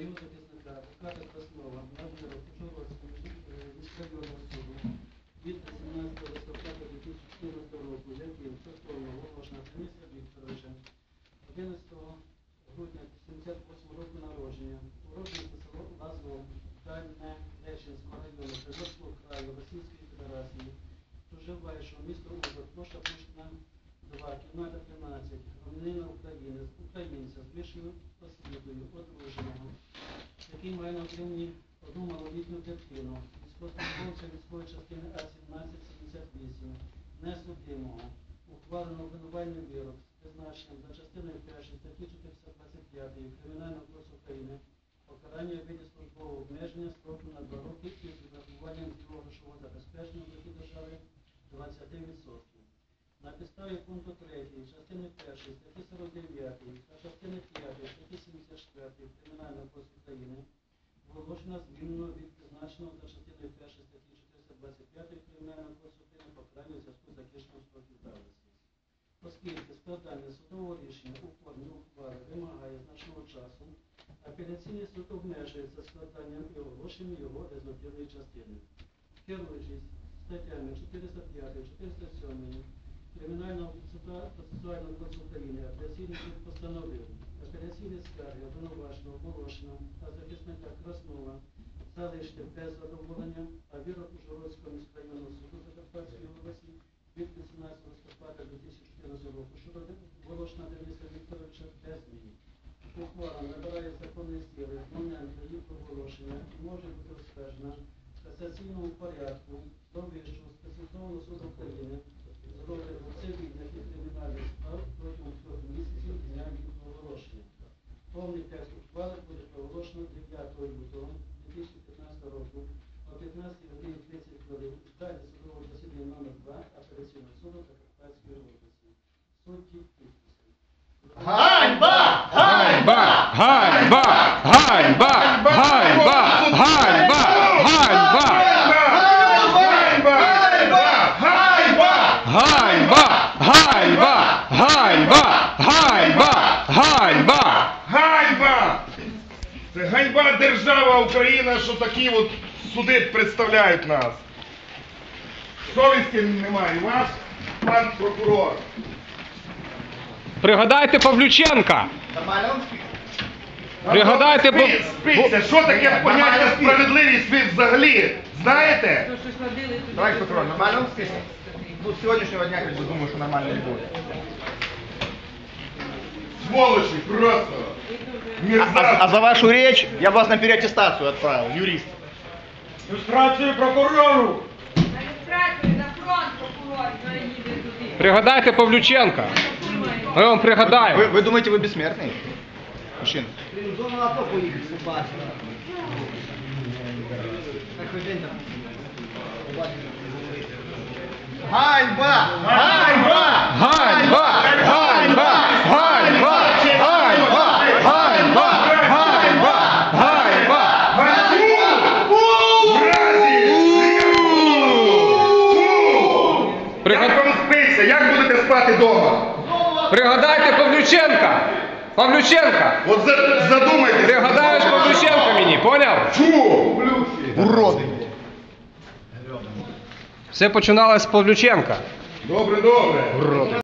його захисника, адвоката Краснова, на вирок Ужгородського міськрайонного суду від 18 листопада 2014 року, яким стосовно Волошна Дениса Вікторовича, 11 грудня 78 року народження, уродженця село Лазов, Дальне Лещинського району, Придорського краю Російської Федерації, проживаючого місто Ужгород, площа Пушкіна 2, кімната 13, громадянина України, українця з вищою освітою, який має на отриманні одну малолітню дитину, військовослужбовця військової частини А-1778, несудимого, ухвалено обвинувальний вирок з призначенням за частиною 1 статті 425 Кримінального кодексу України покарання виді службового обмеження строку на 2 роки із врахуванням цього грошового забезпечення в житті держави 20%. На підставі пункту 3 частини 1 статті 49 та частини 5 статті 74 Кримінального кодексу України оголошено звільнено від призначеного за частиною 1 статті 425 Кримінального кодексу України покарання у зв'язку з закінченням строків давності. Оскільки складання судового рішення у формі ухвали вимагає значного часу, апеляційний суд обмежується складанням і оголошенням його результативної частини. Керуючись статтями 405, 407 Кримінального процесуального кодексу України, апеляційний суд постановив апеляційні скарги обвинуваченого оголошеного та захисника Краснова залишити без задоволення, а вірок Ужгородського міськрайонного суду Закарпатської області від 18 листопада 2014 року щодо Волошна Дениса Вікторовича без змін. Ухвала набирає законної сили з моменту її проголошення і може бути оскаржена в касаційному порядку до Вищого спеціалізованого суду України з розгляду цивільних і кримінальних справ протягом трьох місяців з дня її проголошення. Повний текст ухвали буде проголошено 9 лютого 2015 року о 15 годині 30 хвилин в залі судового засідання номер 2 апеляційного суду Закарпатської області. Судді підписи. Ганьба! Ганьба! Ганьба! Ганьба! Ганьба! Ганьба! Ганьба! Ганьба! Ганьба! Ганьба! Ганьба! Ганьба! Ганьба! Це держава Україна, що такі от суди представляють нас. Совісті немає. У вас, пан прокурор. Пригадайте Павлюченка! Пригадайте, бо- Спи- спиться. Що таке поняття справедливість ви взагалі? Знаєте? Товарищ Петро, нормально список? Ну, с сегодняшнего дня, как бы, думаю, что нормально не будет. Сволочі, просто. А, а- Мерзавці. а за вашу речь я бы вас на переаттестацию отправил, юрист. Люстрацію прокурору. Реєстрацію на фронт прокурор їде туди. Пригадайте Павлюченка! Я вам пригадаю. Вы, вы думаете, вы бессмертный? Мужчина. Ганьба! Ганьба! Ганьба! Вам? Як будете спати вдома? Пригадайте Павлюченка! Павлюченка! От за- задумайтесь. Пригадаєш Павлюченка мені, поняв? Фу! Уроди. Все починалось з Павлюченка. Добре, добре.